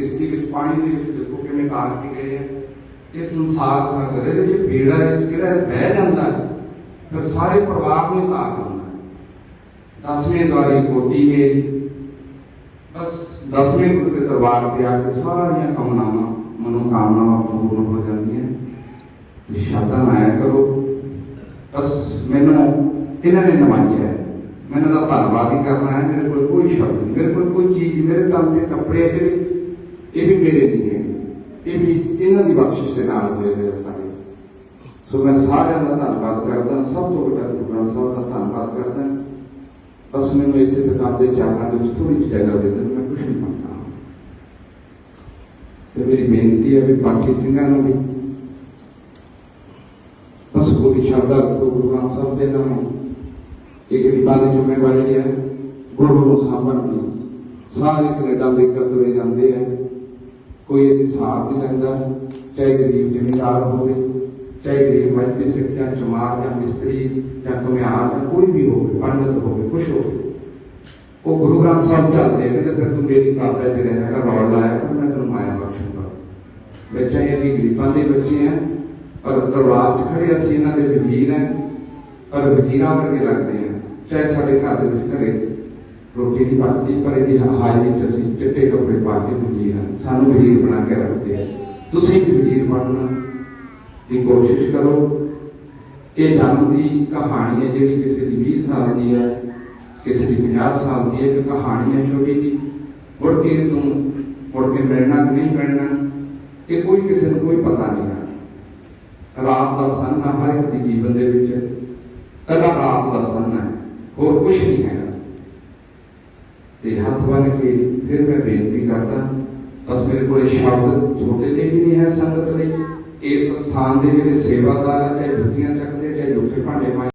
ਕਿਸ਼ਤੀ ਵਿੱਚ ਪਾਣੀ ਦੇ ਵਿੱਚ ਦੇਖੋ ਕਿਵੇਂ ਤਾਰ ਕੇ ਗਏ ਆ। ਇਹ ਸੰਸਾਰ ਸਾਗਰ ਇਹਦੇ ਵਿੱਚ ਬੇੜਾ ਵਿੱਚ ਕਿਹੜਾ ਬਹਿ ਜਾਂਦਾ ਹੈ, ਫਿਰ ਸਾਰੇ ਪਰਿਵਾਰ ਨੂੰ ਤਾਰ ਦਿੰਦਾ ਹੈ। ਦਸਵੇਂ ਦਵਾਰੀ ਕੋਟੀ ਮੇਰੀ। ਬਸ ਦਸਵੇਂ ਗੁਰੂ ਦੇ ਦਰਬਾਰ ਤੇ ਆ ਕੇ ਸਾਰੀਆਂ ਕਾਮਨਾਵਾਂ ਮਨੋਕਾਮਨਾਵਾਂ ਪੂਰਨ ਹੋ ਜਾਂਦੀਆਂ। ਤੇ ਸ਼ਬਦਾਂ ਆਇਆ ਕਰੋ। ਬਸ ਮੈਨੂੰ ਇਹਨਾਂ ਨੇ ਨਵਾਜਿਆ ਹੈ। ਮੈਨੂੰ ਦਾ ਧੰਨਵਾਦ ਹੀ ਕਰਨਾ ਹੈ। ਮੇਰੇ ਕੋਲ ਕੋਈ ਸ਼ਬਦ ਨਹੀਂ। ਮੇਰੇ ਕੋਲ ਕੋਈ ਚੀਜ਼ ਮੇਰੇ ਤਨ ਦੇ ਕੱਪੜੇ ਆ ਜਿਹੜੇ ਇਹ ਵੀ ਮੇਰੇ ਨਹੀਂ ਹੈ। ਇਹ ਵੀ ਇਹਨਾਂ ਦੀ ਬਖਸ਼ਿਸ਼ ਦੇ ਨਾਲ ਹੋਏ ਹੋਏ ਆ ਸਾਰੇ। ਸੋ ਮੈਂ ਸਾਰਿਆਂ ਦਾ ਧੰਨਵਾਦ ਕਰਦਾ। ਸਭ ਤੋਂ ਵੱਡਾ ਗੁਰੂ ਗ੍ਰੰਥ ਸਾਹਿਬ ਦਾ ਧੰਨਵਾਦ ਕਰਦਾ। ਬਸ ਮੈਨੂੰ ਇਸੇ ਪ੍ਰਕਾਰ ਦੇ ਚਰਨਾਂ ਦੇ ਵਿੱਚ ਥੋੜੀ ਜਿਹੀ ਜਗ੍ਹਾ ਦੇ ਦਿਓ, ਮੈਂ ਕੁਝ ਨਹੀਂ ਮੰਗਦਾ। ਤੇ ਮੇਰੀ ਬੇਨਤੀ ਹੈ ਵੀ ਪਾਠੀ ਸਿੰਘਾਂ ਨੂੰ ਵੀ। ਬਸ ਕੋਈ ਸ਼ਬਦ ਰੱਖੋ ਗੁਰੂ ਗ੍ਰੰਥ ਸਾਹਿਬ ਦੇ ਨਾਮ। ਇਹ ਗਰੀਬਾਂ ਦੀ ਜ਼ਿੰਮੇਵਾਰੀ ਹੈ ਗੁਰੂ ਨੂੰ ਸਾਂਭਣ ਦੀ। ਸਾਰੇ ਕੈਨੇਡਾ ਦੇ ਕਤਰੇ ਜਾਂਦੇ ਆ। ਕੋਈ ਇਹਦੀ ਸਾਥ ਨਹੀਂ ਲੈਂਦਾ, ਚਾਹੇ ਗਰੀਬ ਜ਼ਿਮੀਂਦਾਰ ਹੋਵੇ, ਚਾਹੇ ਗਰੀਬ ਮਜਬੀ ਸਿੱਖ ਜਾਂ ਚਮਾਰ ਜਾਂ ਮਿਸਤਰੀ ਜਾਂ ਕਮਿਆਰ ਜਾਂ ਕੋਈ ਵੀ ਹੋਵੇ, ਪੰਡਤ ਹੋਵੇ, ਕੁਛ ਹੋਵੇ। ਉਹ ਗੁਰੂ ਗ੍ਰੰਥ ਸਾਹਿਬ ਚੱਲਦੇ ਕਹਿੰਦੇ ਫਿਰ ਤੂੰ ਮੇਰੀ ਤਾਬੇ ਤੇ ਰਹਿਣਾ ਰੌਲ ਲਾਇਆ ਤਾਂ ਮੈਂ ਤੈਨੂੰ ਮਾਇਆ ਬਖਸ਼ੂਗਾ ਬੱਚੇ ਇਹ ਵੀ ਗਰੀਬਾਂ ਦੇ ਬੱਚੇ ਆ, ਪਰ ਦਰਬਾਰ 'ਚ ਖੜੇ ਅਸੀਂ ਇਹਨਾਂ ਦੇ ਵਜ਼ੀਰ ਆ, ਪਰ ਵਜ਼ੀਰਾਂ ਵਰਗੇ ਲੱਗਦੇ ਆ, ਚਾਹੇ ਸਾਡੇ ਘਰ ਦੇ ਵਿੱਚ ਘਰੇ ਰੋਟੀ ਨਹੀਂ ਪੱਕਦੀ ਪਰ ਇਹਦੀ ਹਾਜ਼ਰੀ 'ਚ ਅਸੀਂ ਚਿੱਟੇ ਕੱਪੜੇ ਪਾ ਕੇ ਵਜ਼ੀਰ ਹਾਂ ਸਾਨੂੰ ਵਜ਼ੀਰ ਬਣਾ ਕੇ ਰੱਖਦੇ ਆ ਤੁਸੀਂ ਵੀ ਵਜ਼ੀਰ ਬਣਨਾ ਦੀ ਕੋਸ਼ਿਸ਼ ਕਰੋ ਇਹ ਜਨਮ ਦੀ ਕਹਾਣੀ ਹੈ ਜਿਹੜੀ ਕਿਸੇ ਦੀ 20 ਸਾਲ ਦੀ ਹੈ ਕਿਸੇ ਦੀ 50 ਸਾਲ ਦੀ ਹੈ ਇੱਕ ਕਹਾਣੀ ਹੈ ਛੋਟੀ ਜੀ ਮੁੜ ਕੇ ਤੂੰ ਮੁੜ ਕੇ ਮਿਲਣਾ ਕਿ ਨਹੀਂ ਮਿਲਣਾ ਇਹ ਕੋਈ ਕਿਸੇ ਨੂੰ ਕੋਈ ਪਤਾ ਨਹੀਂ ਹੈ ਰਾਤ ਦਾ ਸੰਨ ਹਰ ਇੱਕ ਦੀ ਜੀਵਨ ਦੇ ਵਿੱਚ ਕੱਲਾ ਰਾਤ ਦਾ ਸੰਨ ਹੈ ਹੋਰ ਕੁਝ ਨਹੀਂ ਹੈ ਤੇ ਹੱਥ ਬੰਨ ਕੇ ਫਿਰ ਮੈਂ ਬੇਨਤੀ ਕਰਦਾ, ਬਸ ਮੇਰੇ ਕੋਲ ਸ਼ਬਦ ਤੁਹਾਡੇ ਲਈ ਵੀ ਨਹੀਂ ਹੈ ਸੰਗਤ ਲਈ। ਇਸ ਸਥਾਨ ਦੇ ਜਿਹੜੇ ਸੇਵਾਦਾਰ ਹੈ ਚਾਹੇ ਜੁੱਤੀਆਂ ਚੱਕਦੇ ਚਾਹੇ ਲੋਕੇ ਭਾਂਡੇ